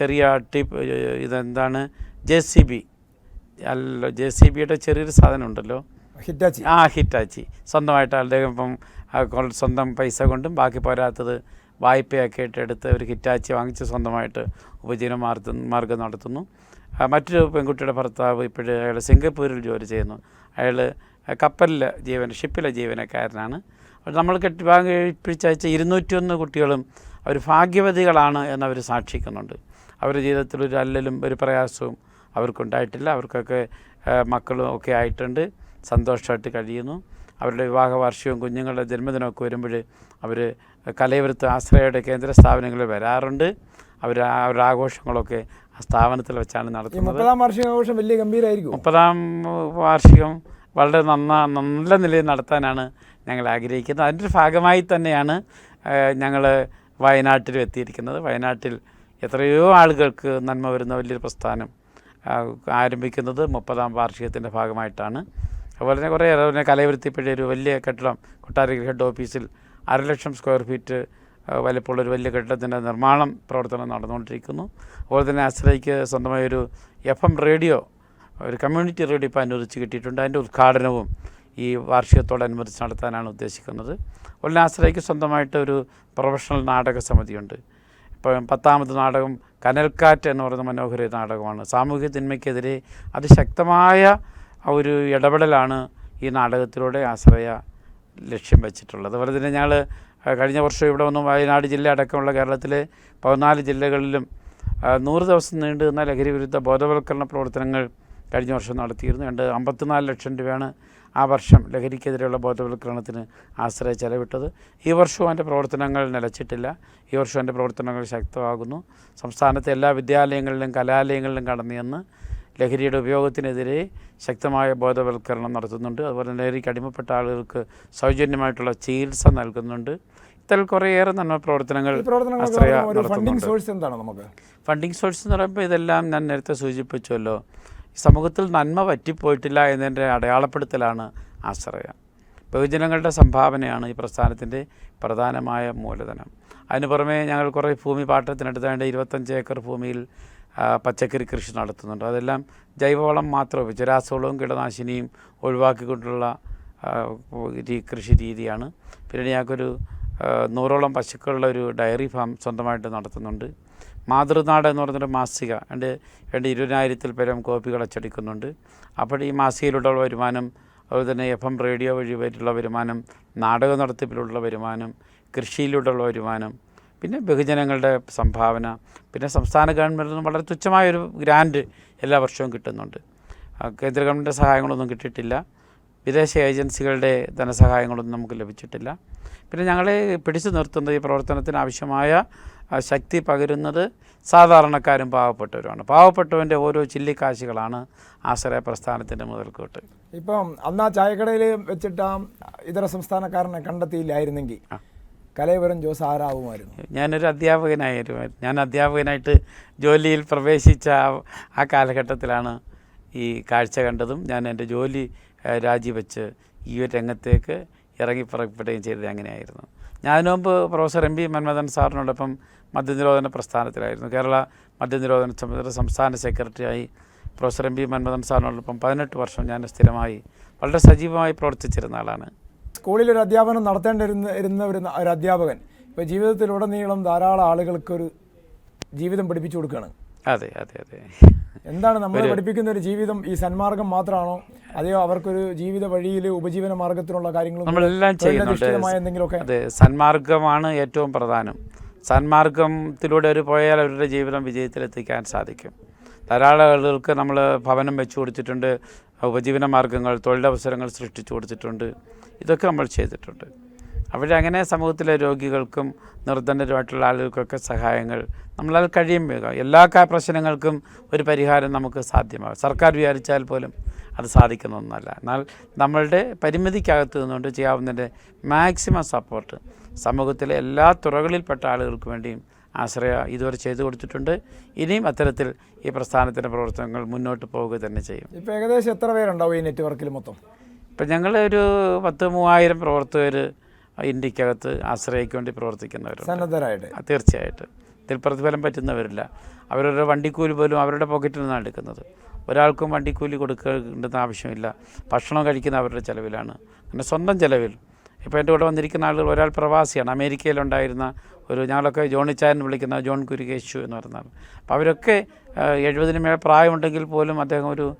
ചെറിയ ടിപ്പ് ഇതെന്താണ്? J C B. അല്ല ജെ സി ബിയുടെ ചെറിയൊരു സാധനം ഉണ്ടല്ലോ ഹിറ്റാച്ചി. ആ ഹിറ്റാച്ചി. സ്വന്തമായിട്ട് അദ്ദേഹം ഇപ്പം സ്വന്തം പൈസ കൊണ്ടും ബാക്കി പോരാത്തത് വായ്പയൊക്കെ ആയിട്ട് എടുത്ത് ഒരു ഹിറ്റാച്ചി വാങ്ങിച്ച് സ്വന്തമായിട്ട് ഉപജീവന മാർഗ മാർഗം നടത്തുന്നു. മറ്റൊരു പെൺകുട്ടിയുടെ ഭർത്താവ് ഇപ്പോഴും അയാൾ സിംഗപ്പൂരിൽ ജോലി ചെയ്യുന്നു. അയാൾ കപ്പലിലെ ജീവന ഷിപ്പിലെ ജീവനക്കാരനാണ്. അപ്പോൾ നമ്മൾ കെട്ടി വിവാഹം കഴിപ്പിച്ചയച്ച ഇരുന്നൂറ്റിയൊന്ന് കുട്ടികളും അവർ ഭാഗ്യവതികളാണ് എന്നവർ സാക്ഷിക്കുന്നുണ്ട്. അവരുടെ ജീവിതത്തിൽ ഒരു അല്ലലും ഒരു പ്രയാസവും അവർക്കുണ്ടായിട്ടില്ല. അവർക്കൊക്കെ മക്കളും ഒക്കെ ആയിട്ടുണ്ട്. സന്തോഷമായിട്ട് കഴിയുന്നു. അവരുടെ വിവാഹ വാർഷികവും കുഞ്ഞുങ്ങളുടെ ജന്മദിനമൊക്കെ വരുമ്പോൾ അവർ കലയവൃത്ത് ആശ്രയയുടെ കേന്ദ്ര സ്ഥാപനങ്ങളിൽ വരാറുണ്ട്. അവർ അവരുടെ ആഘോഷങ്ങളൊക്കെ ആ സ്ഥാപനത്തിൽ വെച്ചാണ് നടത്തുന്നത്. മുപ്പതാം വാർഷികാഘോഷം വലിയ ഗംഭീരമായിരിക്കും മുപ്പതാം വാർഷികം വളരെ നന്ന നല്ല നിലയിൽ നടത്താനാണ് ഞങ്ങൾ ആഗ്രഹിക്കുന്നത്. അതിന്റെ ഒരു ഭാഗമായി തന്നെയാണ് ഞങ്ങൾ വയനാട്ടിൽ എത്തിയിരിക്കുന്നത്. വയനാട്ടിൽ എത്രയോ ആളുകൾക്ക് നന്മ വരുന്ന വലിയൊരു പ്രസ്ഥാനം ആരംഭിക്കുന്നത് മുപ്പതാം വാർഷികത്തിന്റെ ഭാഗമായിട്ടാണ്. അതുപോലെ തന്നെ കുറേ അതുപോലെ കലവൃത്തിപ്പഴയ ഒരു വലിയ കെട്ടിടം കൊട്ടാരക്കര ഹെഡ് ഓഫീസിൽ അര ലക്ഷം സ്ക്വയർ ഫീറ്റ് ആ, വലിപ്പമുള്ള ഒരു വലിയ കെട്ടിടത്തിന്റെ നിർമ്മാണം പ്രവർത്തനം നടന്നുകൊണ്ടിരിക്കുന്നു. അതുപോലെ തന്നെ ആശ്രയിക്ക് സ്വന്തമായ ഒരു എഫ് എം റേഡിയോ ഒരു കമ്മ്യൂണിറ്റി റേഡിയോ അനുവദിച്ച് കിട്ടിയിട്ടുണ്ട്. അതിന്റെ ഉദ്ഘാടനവും ഈ വാർഷികത്തോടനുബന്ധിച്ച് നടത്താനാണ് ഉദ്ദേശിക്കുന്നത്. അതുപോലെ ആശ്രയിക്ക് സ്വന്തമായിട്ട് ഒരു പ്രൊഫഷണൽ നാടക സമിതിയുണ്ട് ഇപ്പം പത്താമത് നാടകം കനൽക്കാറ്റ് എന്ന് പറയുന്ന മനോഹര നാടകമാണ്. സാമൂഹ്യ തിന്മയ്ക്കെതിരെ അതിശക്തമായ ഒരു ഇടപെടലാണ് ഈ നാടകത്തിലൂടെ ആശ്രയ ലക്ഷ്യം വെച്ചിട്ടുള്ളത്. അതുപോലെ തന്നെ ഞങ്ങൾ കഴിഞ്ഞ വർഷം ഇവിടെ വന്നു വയനാട് ജില്ല അടക്കമുള്ള കേരളത്തിലെ പതിനാല് ജില്ലകളിലും നൂറ് ദിവസം നീണ്ടു നിന്ന ലഹരി വിരുദ്ധ ബോധവൽക്കരണ പ്രവർത്തനങ്ങൾ കഴിഞ്ഞ വർഷം നടത്തിയിരുന്നു. രണ്ട് അമ്പത്തിനാല് ലക്ഷം രൂപയാണ് ആ വർഷം ലഹരിക്കെതിരെയുള്ള ബോധവൽക്കരണത്തിന് ആശ്രയ ചെലവിട്ടത്. ഈ വർഷവും അതിന്റെ പ്രവർത്തനങ്ങൾ നിലച്ചിട്ടില്ല. ഈ വർഷവും അതിന്റെ പ്രവർത്തനങ്ങൾ ശക്തമാകുന്നു. സംസ്ഥാനത്തെ എല്ലാ വിദ്യാലയങ്ങളിലും കലാലയങ്ങളിലും കടന്നു ചെന്ന് ലഹരിയുടെ ഉപയോഗത്തിനെതിരെ ശക്തമായ ബോധവൽക്കരണം നടത്തുന്നുണ്ട്. അതുപോലെ തന്നെ ലഹരിക്ക് അടിമപ്പെട്ട ആളുകൾക്ക് സൗജന്യമായിട്ടുള്ള ചികിത്സ നൽകുന്നുണ്ട്. ഇത്തരം കുറേയേറെ നന്മ പ്രവർത്തനങ്ങൾ ആശ്രയ ഒരു ഫണ്ടിങ് സോഴ്സ് എന്താണ് നമുക്ക്? ഫണ്ടിങ് സോഴ്സ് എന്ന് പറയുമ്പോൾ ഇതെല്ലാം ഞാൻ നേരത്തെ സൂചിപ്പിച്ചല്ലോ. സമൂഹത്തിൽ നന്മ പറ്റിപ്പോയിട്ടില്ല എന്നതിന്റെ അടയാളപ്പെടുത്തലാണ് ആശ്രയ. ബഹുജനങ്ങളുടെ സംഭാവനയാണ് ഈ പ്രസ്ഥാനത്തിന്റെ പ്രധാനമായ മൂലധനം. അതിന് പുറമെ ഞങ്ങൾ കുറേ ഭൂമി പാട്ടത്തിനെടുത്താണ്ട് ഇരുപത്തഞ്ച് ഏക്കർ ഭൂമിയിൽ പച്ചക്കറി കൃഷി നടത്തുന്നുണ്ട്. അതെല്ലാം ജൈവവളം മാത്രം ഉപയോഗിച്ച് രാസവളവും കീടനാശിനിയും ഒഴിവാക്കിക്കൊണ്ടുള്ള കൃഷി രീതിയാണ്. പിന്നെ ഞങ്ങൾക്കൊരു നൂറോളം പശുക്കളുള്ള ഒരു ഡയറി ഫാം സ്വന്തമായിട്ട് നടത്തുന്നുണ്ട്. മാതൃനാട് എന്ന് പറഞ്ഞൊരു മാസിക രണ്ട് രണ്ട് ഇരുപതിനായിരത്തിൽ പരം കോപ്പികൾ അച്ചടിക്കുന്നുണ്ട്. അപ്പോൾ ഈ മാസികയിലുള്ള വരുമാനം അതുപോലെ തന്നെ എഫ് എം റേഡിയോ വഴി വരെയുള്ള വരുമാനം നാടക നടത്തിപ്പിലുള്ള വരുമാനം കൃഷിയിലൂടെയുള്ള വരുമാനം പിന്നെ ബഹുജനങ്ങളുടെ സംഭാവന പിന്നെ സംസ്ഥാന ഗവൺമെന്റിൽ നിന്ന് വളരെ തുച്ഛമായൊരു ഗ്രാൻഡ് എല്ലാ വർഷവും കിട്ടുന്നുണ്ട്. കേന്ദ്ര ഗവൺമെന്റ് സഹായങ്ങളൊന്നും കിട്ടിയിട്ടില്ല. വിദേശ ഏജൻസികളുടെ ധനസഹായങ്ങളൊന്നും നമുക്ക് ലഭിച്ചിട്ടില്ല. പിന്നെ ഞങ്ങളെ പിടിച്ചു നിർത്തുന്നത് ഈ പ്രവർത്തനത്തിന് ആവശ്യമായ ആ, ശക്തി പകരുന്നത് സാധാരണക്കാരും പാവപ്പെട്ടവരുമാണ്. പാവപ്പെട്ടവന്റെ ഓരോ ചില്ലിക്കാശികളാണ് ആശ്രയ പ്രസ്ഥാനത്തിന്റെ മുതൽക്കൂട്ട്. ഇപ്പം അന്ന് ആ ചായക്കടയിൽ വെച്ചിട്ട് ആ ഇതര സംസ്ഥാനക്കാരനെ കണ്ടെത്തിയില്ലായിരുന്നെങ്കിൽ കലയപുരം ജോസ് ആരാവുമായിരുന്നു? ഞാനൊരു അധ്യാപകനായിരുന്നു. ഞാൻ അധ്യാപകനായിട്ട് ജോലിയിൽ പ്രവേശിച്ച ആ- ആ കാലഘട്ടത്തിലാണ് ഈ കാഴ്ച കണ്ടതും. ഞാൻ എന്റെ ജോലി രാജിവെച്ച് ഈ ഒരു രംഗത്തേക്ക് ഇറങ്ങി പുറപ്പെടുകയും ചെയ്തത് അങ്ങനെയായിരുന്നു. ഞാൻ മുമ്പ് പ്രൊഫസർ എം ബി മന്മഥൻ സാറിനോടൊപ്പം മദ്യനിരോധന പ്രസ്ഥാനത്തിലായിരുന്നു. കേരള മദ്യനിരോധന സമിതിയുടെ സംസ്ഥാന സെക്രട്ടറിയായി പ്രൊഫസർ എം പി മന്മഥൻ സാറിനോടൊപ്പം പതിനെട്ട് വർഷം ഞാൻ സ്ഥിരമായി വളരെ സജീവമായി പ്രവർത്തിച്ചിരുന്ന ആളാണ്. സ്കൂളിൽ ഒരു അധ്യാപനം നടത്തേണ്ടിരുന്ന ഒരു ഒരു അധ്യാപകൻ. ഇപ്പോൾ ജീവിതത്തിലുടനീളം ധാരാളം ആളുകൾക്കൊരു ജീവിതം പഠിപ്പിച്ചു കൊടുക്കുകയാണ് അതെ അതെ അതെ. എന്താണ് നമ്മൾ പഠിപ്പിക്കുന്ന ഒരു ജീവിതം ഈ സന്മാർഗം മാത്രമാണോ? അതെയോ അവർക്കൊരു ജീവിത വഴിയിൽ ഉപജീവന മാർഗത്തിനുള്ള കാര്യങ്ങളും നമ്മളെല്ലാം ചെയ്യുന്നുണ്ട്. അതെ സന്മാർഗമാണ് ഏറ്റവും പ്രധാനം. സന്മാർഗത്തിലൂടെ അവർ പോയാൽ അവരുടെ ജീവിതം വിജയത്തിലെത്തിക്കാൻ സാധിക്കും. ധാരാളം ആളുകൾക്ക് നമ്മൾ ഭവനം വെച്ചു കൊടുത്തിട്ടുണ്ട് ഉപജീവന മാർഗങ്ങൾ തൊഴിലവസരങ്ങൾ സൃഷ്ടിച്ചു കൊടുത്തിട്ടുണ്ട് ഇതൊക്കെ നമ്മൾ ചെയ്തിട്ടുണ്ട്. അവിടെ അങ്ങനെ സമൂഹത്തിലെ രോഗികൾക്കും നിർധനരുമായിട്ടുള്ള ആളുകൾക്കൊക്കെ സഹായങ്ങൾ നമ്മളാൽ കഴിയുമ്പോൾ എല്ലാ പ്രശ്നങ്ങൾക്കും ഒരു പരിഹാരം നമുക്ക് സാധ്യമാകും. സർക്കാർ വിചാരിച്ചാൽ പോലും അത് സാധിക്കുന്ന ഒന്നല്ല. എന്നാൽ നമ്മളുടെ പരിമിതിക്കകത്ത് നിന്നുകൊണ്ട് ചെയ്യാവുന്നതിന്റെ മാക്സിമം സപ്പോർട്ട് സമൂഹത്തിലെ എല്ലാ തുറകളിൽപ്പെട്ട ആളുകൾക്ക് വേണ്ടിയും ആശ്രയ ഇതുവരെ ചെയ്തു കൊടുത്തിട്ടുണ്ട്. ഇനിയും അത്തരത്തിൽ ഈ പ്രസ്ഥാനത്തിന്റെ പ്രവർത്തനങ്ങൾ മുന്നോട്ട് പോവുക തന്നെ ചെയ്യും. ഇപ്പോൾ ഏകദേശം എത്ര പേരുണ്ടാവും ഈ നെറ്റ്വർക്കിൽ മൊത്തം? ഇപ്പം ഞങ്ങൾ ഒരു പത്ത് മൂവായിരം പ്രവർത്തകർ ഇന്ത്യക്കകത്ത് ആശ്രയയ്ക്ക് വേണ്ടി പ്രവർത്തിക്കുന്നവരുണ്ട്. സന്നദ്ധരായിട്ട്. തീർച്ചയായിട്ടും. ഇതിൽ പ്രതിഫലം പറ്റുന്നവരില്ല. അവരുടെ വണ്ടിക്കൂലി പോലും അവരുടെ പോക്കറ്റിൽ നിന്നാണ് എടുക്കുന്നത്. ഒരാൾക്കും വണ്ടിക്കൂലി കൊടുക്കേണ്ടുന്ന ആവശ്യമില്ല. ഭക്ഷണം കഴിക്കുന്ന അവരുടെ ചിലവിലാണ്. അങ്ങനെ സ്വന്തം ചിലവിൽ. ഇപ്പോൾ എന്റെ കൂടെ വന്നിരിക്കുന്ന ആളുകൾ ഒരാൾ പ്രവാസിയാണ്. അമേരിക്കയിലുണ്ടായിരുന്ന ഒരു ഞങ്ങളൊക്കെ ജോണിച്ചായൻ വിളിക്കുന്ന ജോൺ കുരുകേശു എന്ന് പറയുന്നത് അപ്പോൾ അവരൊക്കെ എഴുപതിന് മേൽ പ്രായമുണ്ടെങ്കിൽ പോലും അദ്ദേഹം ഒരു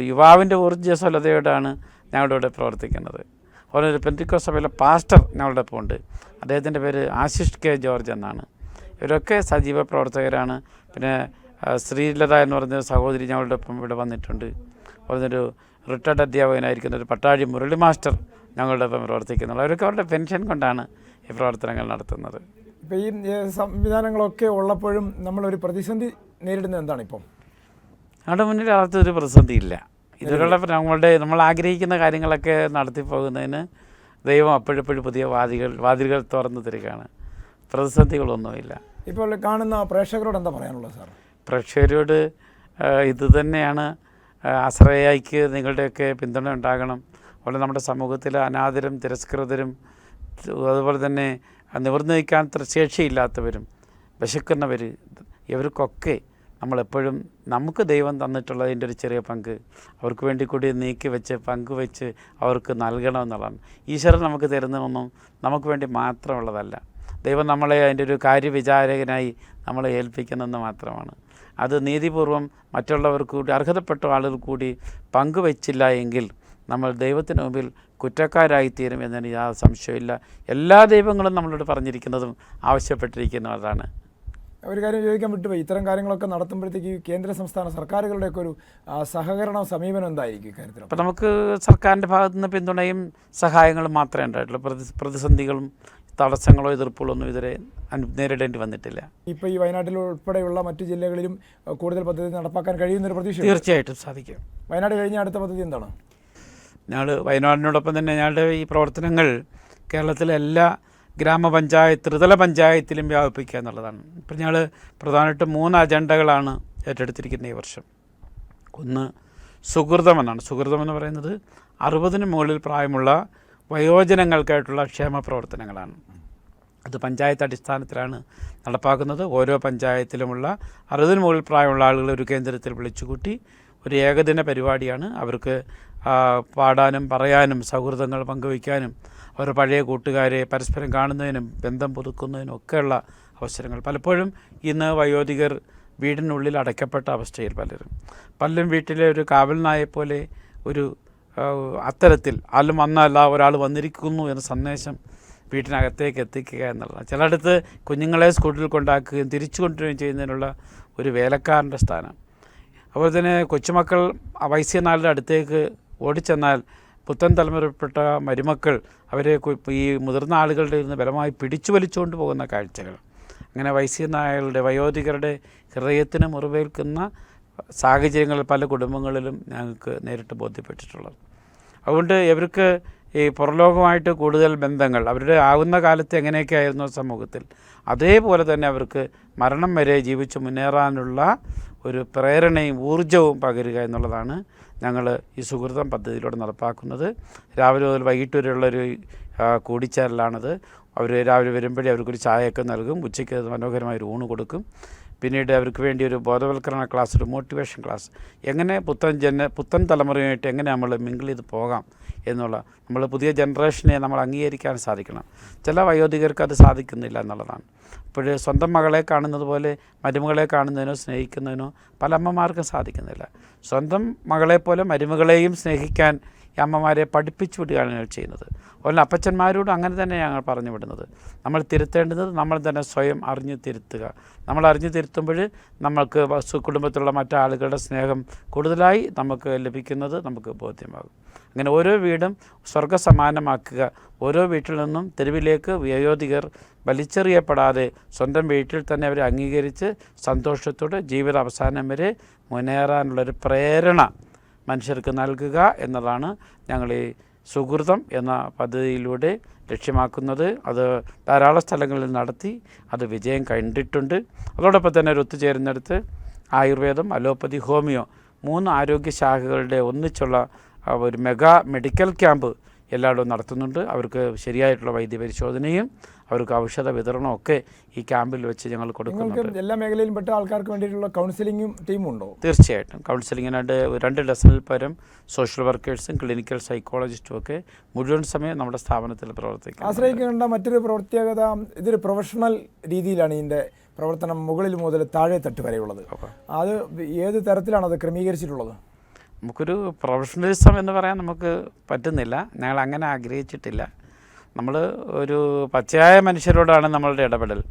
യുവാവിന്റെ ഊർജസ്വലതയോടാണ് ഞങ്ങളുടെ ഇവിടെ പ്രവർത്തിക്കുന്നത്. അതുപോലെ ഒരു പെന്തിക്കോ സഭയിലെ പാസ്റ്റർ ഞങ്ങളുടെ ഒപ്പം ഉണ്ട്. അദ്ദേഹത്തിന്റെ പേര് ആശിഷ് കെ ജോർജ് എന്നാണ്. ഇവരൊക്കെ സജീവ പ്രവർത്തകരാണ്. പിന്നെ ശ്രീലത എന്ന് പറഞ്ഞ സഹോദരി ഞങ്ങളുടെ ഒപ്പം ഇവിടെ വന്നിട്ടുണ്ട്. പറഞ്ഞൊരു റിട്ടയർഡ് അധ്യാപകനായിരിക്കുന്ന ഒരു പട്ടാഴി മുരളി മാസ്റ്റർ ഞങ്ങളുടെ ഒപ്പം പ്രവർത്തിക്കുന്നുള്ളൂ അവരൊക്കെ അവരുടെ പെൻഷൻ കൊണ്ടാണ് ഈ പ്രവർത്തനങ്ങൾ നടത്തുന്നത്. ഇപ്പം ഈ സംവിധാനങ്ങളൊക്കെ ഉള്ളപ്പോഴും നമ്മളൊരു പ്രതിസന്ധി നേരിടുന്നത് എന്താണ് ഇപ്പം? ഞങ്ങളുടെ മുന്നിൽ അകത്തൊരു പ്രതിസന്ധി ഇല്ല. ഇതിലുള്ള നമ്മളുടെ നമ്മൾ ആഗ്രഹിക്കുന്ന കാര്യങ്ങളൊക്കെ നടത്തി പോകുന്നതിന് ദൈവം അപ്പോഴപ്പോഴും പുതിയ വാതികൾ വാതിലുകൾ തുറന്നു തരികയാണ്. പ്രതിസന്ധികളൊന്നുമില്ല. ഇപ്പോൾ കാണുന്ന പ്രേക്ഷകരോട് എന്താ പറയാനുള്ളത് സാർ? പ്രേക്ഷകരോട് ഇത് തന്നെയാണ് ആ, നിങ്ങളുടെയൊക്കെ പിന്തുണ ഉണ്ടാകണം. അതുപോലെ നമ്മുടെ സമൂഹത്തിൽ അനാഥരും തിരസ്കൃതരും അതുപോലെ തന്നെ നിവർന്നു നിൽക്കാൻ ശേഷിയില്ലാത്തവരും വിശക്കുന്നവർ ഇവർക്കൊക്കെ നമ്മളെപ്പോഴും നമുക്ക് ദൈവം തന്നിട്ടുള്ളതിന്റെ ഒരു ചെറിയ പങ്ക്. അവർക്ക് വേണ്ടി കൂടി നീക്കി വെച്ച് പങ്കുവെച്ച് അവർക്ക് നൽകണമെന്നുള്ളതാണ്. ഈശ്വരൻ നമുക്ക് തരുന്നതൊന്നും നമുക്ക് വേണ്ടി മാത്രമുള്ളതല്ല. ദൈവം നമ്മളെ അതിന്റെ ഒരു കാര്യവിചാരകനായി നമ്മളെ ഏൽപ്പിക്കുന്നെന്ന് മാത്രമാണ്. അത് നീതിപൂർവം മറ്റുള്ളവർക്ക് കൂടി അർഹതപ്പെട്ട ആളുകൾ കൂടി പങ്കുവച്ചില്ല എങ്കിൽ നമ്മൾ ദൈവത്തിന് മുമ്പിൽ കുറ്റക്കാരായിത്തീരും എന്നതിന് യാതൊരു സംശയമില്ല എല്ലാ ദൈവങ്ങളും നമ്മളോട് പറഞ്ഞിരിക്കുന്നതും ആവശ്യപ്പെട്ടിരിക്കുന്നതാണ് അതാണ് ഒരു കാര്യം ചോദിക്കാൻ വിട്ടുപോയി. ഇത്തരം കാര്യങ്ങളൊക്കെ നടത്തുമ്പോഴത്തേക്ക് കേന്ദ്ര സംസ്ഥാന സർക്കാരുകളുടെയൊക്കെ ഒരു സഹകരണം സഹകരണ സമീപനം എന്തായിരിക്കും ഇക്കാര്യത്തിൽ അപ്പോൾ നമുക്ക് സർക്കാരിന്റെ ഭാഗത്തുനിന്ന് പിന്തുണയും സഹായങ്ങളും മാത്രമേ ഉണ്ടായിട്ടുള്ളൂ. പ്രതി പ്രതിസന്ധികളും തടസ്സങ്ങളോ എതിർപ്പുകളോ ഒന്നും ഇതുവരെ നേരിടേണ്ടി വന്നിട്ടില്ല. ഇപ്പോൾ ഈ വയനാട്ടിൽ ഉൾപ്പെടെയുള്ള മറ്റു ജില്ലകളിലും കൂടുതൽ പദ്ധതി നടപ്പാക്കാൻ കഴിയുന്നൊരു പ്രതീക്ഷ തീർച്ചയായിട്ടും സാധിക്കും. വയനാട് കഴിഞ്ഞ അടുത്ത പദ്ധതി എന്താണ്? ഞങ്ങൾ വയനാടിനോടൊപ്പം തന്നെ ഞങ്ങളുടെ ഈ പ്രവർത്തനങ്ങൾ കേരളത്തിലെ എല്ലാ ഗ്രാമപഞ്ചായത്ത് ത്രിതല പഞ്ചായത്തിലും വ്യാപിപ്പിക്കുക എന്നുള്ളതാണ്. ഇപ്പം ഞങ്ങൾ പ്രധാനമായിട്ടും മൂന്ന് അജണ്ടകളാണ് ഏറ്റെടുത്തിരിക്കുന്നത് ഈ വർഷം. ഒന്ന് സുഹൃതം എന്നാണ്. സുഹൃതം എന്ന് പറയുന്നത് അറുപതിന് മുകളിൽ പ്രായമുള്ള വയോജനങ്ങൾക്കായിട്ടുള്ള ക്ഷേമ പ്രവർത്തനങ്ങളാണ്. അത് പഞ്ചായത്ത് അടിസ്ഥാനത്തിലാണ് നടപ്പാക്കുന്നത്. ഓരോ പഞ്ചായത്തിലുമുള്ള അറുപതിന് മുകളിൽ പ്രായമുള്ള ആളുകളെ ഒരു കേന്ദ്രത്തിൽ വിളിച്ചുകൂട്ടി ഒരു ഏകദിന പരിപാടിയാണ്. അവർക്ക് പാടാനും പറയാനും സൗഹൃദങ്ങൾ പങ്കുവയ്ക്കാനും അവർ പഴയ കൂട്ടുകാരെ പരസ്പരം കാണുന്നതിനും ബന്ധം പുതുക്കുന്നതിനും ഒക്കെയുള്ള അവസരങ്ങൾ. പലപ്പോഴും ഇന്ന് വയോധികർ വീടിനുള്ളിൽ അടയ്ക്കപ്പെട്ട അവസ്ഥയിൽ പലരും. പലരും വീട്ടിലെ ഒരു കാവൽ നായെപ്പോലെ ഒരു അത്തരത്തിൽ ആരും വന്നല്ല ഒരാൾ വന്നിരിക്കുന്നു എന്ന സന്ദേശം വീട്ടിനകത്തേക്ക് എത്തിക്കുക എന്നുള്ളതാണ്. ചിലയിടത്ത് കുഞ്ഞുങ്ങളെ സ്കൂളിൽ കൊണ്ടാക്കുകയും തിരിച്ചു കൊണ്ടുവരികയും ചെയ്യുന്നതിനുള്ള ഒരു വേലക്കാരന്റെ സ്ഥാനം. അതുപോലെ തന്നെ കൊച്ചുമക്കൾ വൈശ്യനാളുടെ അടുത്തേക്ക് ഓടിച്ചെന്നാൽ പുത്തൻ തലമുറപ്പെട്ട മരുമക്കൾ അവരെ ഈ മുതിർന്ന ആളുകളുടെ നിന്ന് ബലമായി പിടിച്ചു വലിച്ചുകൊണ്ട് പോകുന്ന കാഴ്ചകൾ. അങ്ങനെ വയസ്സനായകളുടെ വയോധികരുടെ ഹൃദയത്തിന് മുറിവേൽക്കുന്ന സാഹചര്യങ്ങൾ പല കുടുംബങ്ങളിലും ഞങ്ങൾക്ക് നേരിട്ട് ബോധ്യപ്പെട്ടിട്ടുള്ളത്. അതുകൊണ്ട് ഇവർക്ക് ഈ പുറലോകമായിട്ട് കൂടുതൽ ബന്ധങ്ങൾ അവരുടെ ആകുന്ന കാലത്ത് എങ്ങനെയൊക്കെ ആയിരുന്നു സമൂഹത്തിൽ അതേപോലെ തന്നെ അവർക്ക് മരണം വരെ ജീവിച്ച് മുന്നേറാനുള്ള ഒരു പ്രേരണയും ഊർജവും പകരുക എന്നുള്ളതാണ് ഞങ്ങൾ ഈ സുഹൃതം പദ്ധതിയിലൂടെ നടപ്പാക്കുന്നത്. രാവിലെ മുതൽ വൈകിട്ട് വരെയുള്ളൊരു കൂടിച്ചേരലാണത്. അവർ രാവിലെ വരുമ്പോഴേ അവർക്കൊരു ചായയൊക്കെ നൽകും ഉച്ചയ്ക്ക് മനോഹരമായ ഒരു ഊണ് കൊടുക്കും. പിന്നീട് അവർക്ക് വേണ്ടി ഒരു ബോധവൽക്കരണ ക്ലാസ് ഒരു മോട്ടിവേഷൻ ക്ലാസ് എങ്ങനെ പുത്തൻ ജന പുത്തൻ തലമുറയുമായിട്ട് എങ്ങനെ നമ്മൾ മിങ്കിൾ ചെയ്ത് പോകാം എന്നുള്ള നമ്മൾ പുതിയ ജനറേഷനെ നമ്മൾ അംഗീകരിക്കാൻ സാധിക്കണം. ചില വയോധികർക്ക് അത് സാധിക്കുന്നില്ല എന്നുള്ളതാണ്. അപ്പോൾ സ്വന്തം മകളെ കാണുന്നത് പോലെ മരുമകളെ കാണുന്നതിനോ സ്നേഹിക്കുന്നതിനോ പല അമ്മമാർക്കും സാധിക്കുന്നില്ല. സ്വന്തം മകളെപ്പോലെ മരുമകളെയും സ്നേഹിക്കാൻ അമ്മമാരെ പഠിപ്പിച്ചു വിടുകയാണ് ഞങ്ങൾ ചെയ്യുന്നത്. അതുപോലെ അപ്പച്ചന്മാരോടും അങ്ങനെ തന്നെ ഞങ്ങൾ പറഞ്ഞു വിടുന്നത്. നമ്മൾ തിരുത്തേണ്ടത് നമ്മൾ തന്നെ സ്വയം അറിഞ്ഞു തിരുത്തുക. നമ്മൾ അറിഞ്ഞു തിരുത്തുമ്പോൾ നമ്മൾക്ക് കുടുംബത്തിലുള്ള മറ്റാളുകളുടെ സ്നേഹം കൂടുതലായി നമുക്ക് ലഭിക്കുന്നത് നമുക്ക് ബോധ്യമാകും. അങ്ങനെ ഓരോ വീടും സ്വർഗസമാനമാക്കുക ഓരോ വീട്ടിൽ നിന്നും തെരുവിലേക്ക് വയോധികർ വലിച്ചെറിയപ്പെടാതെ സ്വന്തം വീട്ടിൽ തന്നെ അവരെ അംഗീകരിച്ച് സന്തോഷത്തോടെ ജീവിത അവസാനം വരെ മുന്നേറാനുള്ളൊരു പ്രേരണ മനുഷ്യർക്ക് നൽകുക എന്നതാണ് ഞങ്ങൾ ഈ സുഹൃതം എന്ന പദ്ധതിയിലൂടെ ലക്ഷ്യമാക്കുന്നത്. അത് ധാരാളം സ്ഥലങ്ങളിൽ നടത്തി അത് വിജയം കണ്ടിട്ടുണ്ട്. അതോടൊപ്പം തന്നെ ഒരു ഒത്തുചേരുന്നിടത്ത് ആയുർവേദം അലോപ്പതി ഹോമിയോ മൂന്ന് ആരോഗ്യ ശാഖകളുടെ ഒന്നിച്ചുള്ള ഒരു മെഗാ മെഡിക്കൽ ക്യാമ്പ് എല്ലായിടവും നടത്തുന്നുണ്ട്. അവർക്ക് ശരിയായിട്ടുള്ള വൈദ്യപരിശോധനയും അവർക്ക് ഔഷധ വിതരണവും ഒക്കെ ഈ ക്യാമ്പിൽ വെച്ച് ഞങ്ങൾ കൊടുക്കുന്നുണ്ട്. എല്ലാ മേഖലയിലും പെട്ട ആൾക്കാർക്ക് വേണ്ടിയിട്ടുള്ള കൗൺസിലിംഗും ടീമും ഉണ്ടോ? തീർച്ചയായിട്ടും. കൗൺസിലിങ്ങിനായിട്ട് രണ്ട് ഡസനിൽ പരം സോഷ്യൽ വർക്കേഴ്സും ക്ലിനിക്കൽ സൈക്കോളജിസ്റ്റും ഒക്കെ മുഴുവൻ സമയം നമ്മുടെ സ്ഥാപനത്തിൽ പ്രവർത്തിക്കും ആശ്രയിക്കേണ്ട മറ്റൊരു പ്രത്യേകത ഇതൊരു പ്രൊഫഷണൽ രീതിയിലാണ് ഇതിന്റെ പ്രവർത്തനം മുകളിൽ മുതൽ താഴെ തട്ട് വരെയുള്ളത്. അത് ഏത് തരത്തിലാണ് അത് ക്രമീകരിച്ചിട്ടുള്ളത്? നമുക്കൊരു പ്രൊഫഷണലിസം എന്ന് പറയാൻ നമുക്ക് പറ്റുന്നില്ല. ഞങ്ങൾ അങ്ങനെ ആഗ്രഹിച്ചിട്ടില്ല. നമ്മൾ ഒരു പച്ചയായ മനുഷ്യരോടാണ് നമ്മളുടെ ഇടപെടൽ.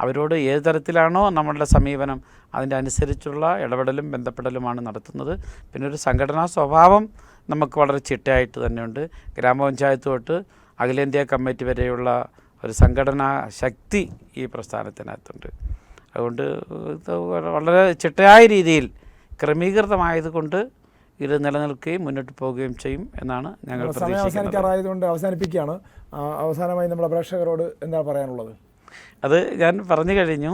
അവരോട് ഏത് തരത്തിലാണോ നമ്മളുടെ സമീപനം അതിന്റെ അനുസരിച്ചുള്ള ഇടപെടലും ബന്ധപ്പെടലുമാണ് നടത്തുന്നത്. പിന്നെ ഒരു സംഘടനാ സ്വഭാവം നമുക്ക് വളരെ ചിട്ടയായിട്ട് തന്നെയുണ്ട്. ഗ്രാമപഞ്ചായത്ത് തൊട്ട് അഖിലേന്ത്യാ കമ്മിറ്റി വരെയുള്ള ഒരു സംഘടനാ ശക്തി ഈ പ്രസ്ഥാനത്തിനകത്തുണ്ട്. അതുകൊണ്ട് വളരെ ചിട്ടയായ രീതിയിൽ ക്രമീകൃതമായതുകൊണ്ട് ഇത് നിലനിൽക്കുകയും മുന്നോട്ട് പോവുകയും ചെയ്യും എന്നാണ് ഞങ്ങൾ സമയം അവസാനിക്കാറായതുകൊണ്ട് അവസാനിപ്പിക്കുകയാണ്. അവസാനമായി നമ്മുടെ പ്രേക്ഷകരോട് എന്താ പറയാനുള്ളത്? അത് ഞാൻ പറഞ്ഞു കഴിഞ്ഞു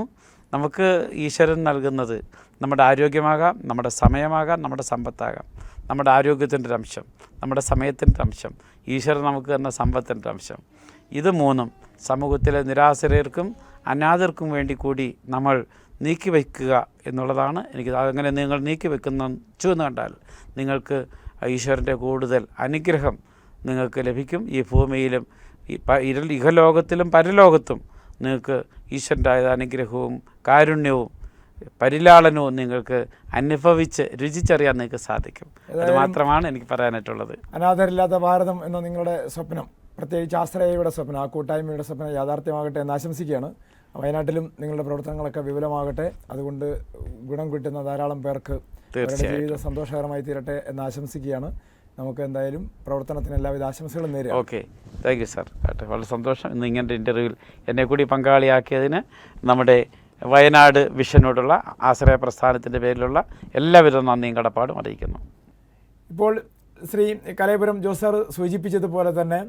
നമുക്ക് ഈശ്വരൻ നൽകുന്നത് നമ്മുടെ ആരോഗ്യമാകാം നമ്മുടെ സമയമാകാം നമ്മുടെ സമ്പത്താകാം. നമ്മുടെ ആരോഗ്യത്തിന്റെ ഒരു അംശം നമ്മുടെ സമയത്തിന്റെ അംശം ഈശ്വരൻ നമുക്ക് തന്ന സമ്പത്തിന്റെ അംശം. ഇത് മൂന്നും സമൂഹത്തിലെ നിരാശ്രയർക്കും അനാഥർക്കും വേണ്ടി കൂടി നമ്മൾ നീക്കി വയ്ക്കുക എന്നുള്ളതാണ് എനിക്ക് അങ്ങനെ നിങ്ങൾ നീക്കി വെക്കുന്ന എന്ന് കണ്ടാൽ നിങ്ങൾക്ക് ഈശ്വരന്റെ കൂടുതൽ അനുഗ്രഹം നിങ്ങൾക്ക് ലഭിക്കും. ഈ ഭൂമിയിലും പ ഇഹലോകത്തിലും പരലോകത്തും നിങ്ങൾക്ക് ഈശ്വരന്റെ അനുഗ്രഹവും കാരുണ്യവും പരിലാളനവും നിങ്ങൾക്ക് അനുഭവിച്ച് രുചിച്ചറിയാൻ നിങ്ങൾക്ക് സാധിക്കും. അത് മാത്രമാണ് എനിക്ക് പറയാനായിട്ടുള്ളത്. അനാഥരില്ലാത്ത ഭാരതം എന്ന നിങ്ങളുടെ സ്വപ്നം പ്രത്യേകിച്ച് ആശ്രയയുടെ സ്വപ്നം ആ കൂട്ടായ്മയുടെ സ്വപ്നം യാഥാർത്ഥ്യമാകട്ടെ എന്ന് ആശംസിക്കുകയാണ്. വയനാട്ടിലും നിങ്ങളുടെ പ്രവർത്തനങ്ങളൊക്കെ വിപുലമാകട്ടെ. അതുകൊണ്ട് ഗുണം കിട്ടുന്ന ധാരാളം പേർക്ക് അവരുടെ. ജീവിതം സന്തോഷകരമായി തീരട്ടെ എന്ന് ആശംസിക്കുകയാണ്. നമുക്ക് എന്തായാലും പ്രവർത്തനത്തിന് എല്ലാവിധ ആശംസകളും നേരിടും ഓക്കെ. താങ്ക് യു സാർ ആട്ടെ വളരെ സന്തോഷം. ഇന്ന് ഇങ്ങനത്തെ ഇന്റർവ്യൂവിൽ എന്നെ കൂടി പങ്കാളിയാക്കിയതിന് നമ്മുടെ വയനാട് വിഷനോടുള്ള ആശ്രയ പ്രസ്ഥാനത്തിന്റെ പേരിലുള്ള എല്ലാവിധ നന്ദിയും കടപ്പാടും അറിയിക്കുന്നു. ഇപ്പോൾ ശ്രീ കലയപുരം ജോസർ സൂചിപ്പിച്ചതുപോലെ തന്നെ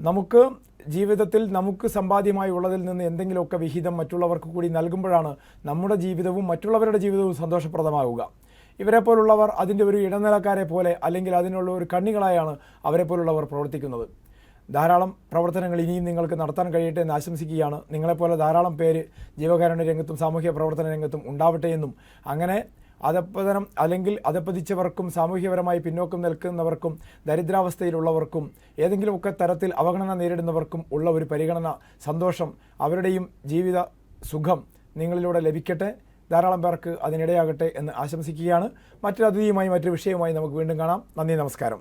നമുക്ക് ജീവിതത്തിൽ നമുക്ക് സമ്പാദ്യമായി ഉള്ളതിൽ നിന്ന് എന്തെങ്കിലുമൊക്കെ വിഹിതം മറ്റുള്ളവർക്ക് കൂടി നൽകുമ്പോഴാണ് നമ്മുടെ ജീവിതവും മറ്റുള്ളവരുടെ ജീവിതവും സന്തോഷപ്രദമാവുക. ഇവരെ പോലുള്ളവർ അതിന്റെ ഒരു ഇടനിലക്കാരെ പോലെ അല്ലെങ്കിൽ അതിനുള്ള ഒരു കണ്ണികളായാണ് അവരെ പോലുള്ളവർ പ്രവർത്തിക്കുന്നത്. ധാരാളം പ്രവർത്തനങ്ങൾ ഇനിയും നിങ്ങൾക്ക് നടത്താൻ കഴിയട്ടെ എന്ന് ആശംസിക്കുകയാണ്. നിങ്ങളെപ്പോലെ ധാരാളം പേര് ജീവകാരുണ്യ രംഗത്തും സാമൂഹ്യ പ്രവർത്തന രംഗത്തും ഉണ്ടാവട്ടെ എന്നും. അങ്ങനെ അധപ്പതനം അല്ലെങ്കിൽ അധപ്പതിച്ചവർക്കും സാമൂഹ്യപരമായി പിന്നോക്കം നിൽക്കുന്നവർക്കും ദരിദ്രാവസ്ഥയിലുള്ളവർക്കും ഏതെങ്കിലുമൊക്കെ തരത്തിൽ അവഗണന നേരിടുന്നവർക്കും ഉള്ള ഒരു പരിഗണന സന്തോഷം അവരുടെയും ജീവിത സുഖം നിങ്ങളിലൂടെ ലഭിക്കട്ടെ. ധാരാളം പേർക്ക് അതിനിടയാകട്ടെ എന്ന് ആശംസിക്കുകയാണ്. മറ്റൊരു അതിഥിയുമായി മറ്റൊരു വിഷയവുമായി നമുക്ക് വീണ്ടും കാണാം. നന്ദി നമസ്കാരം.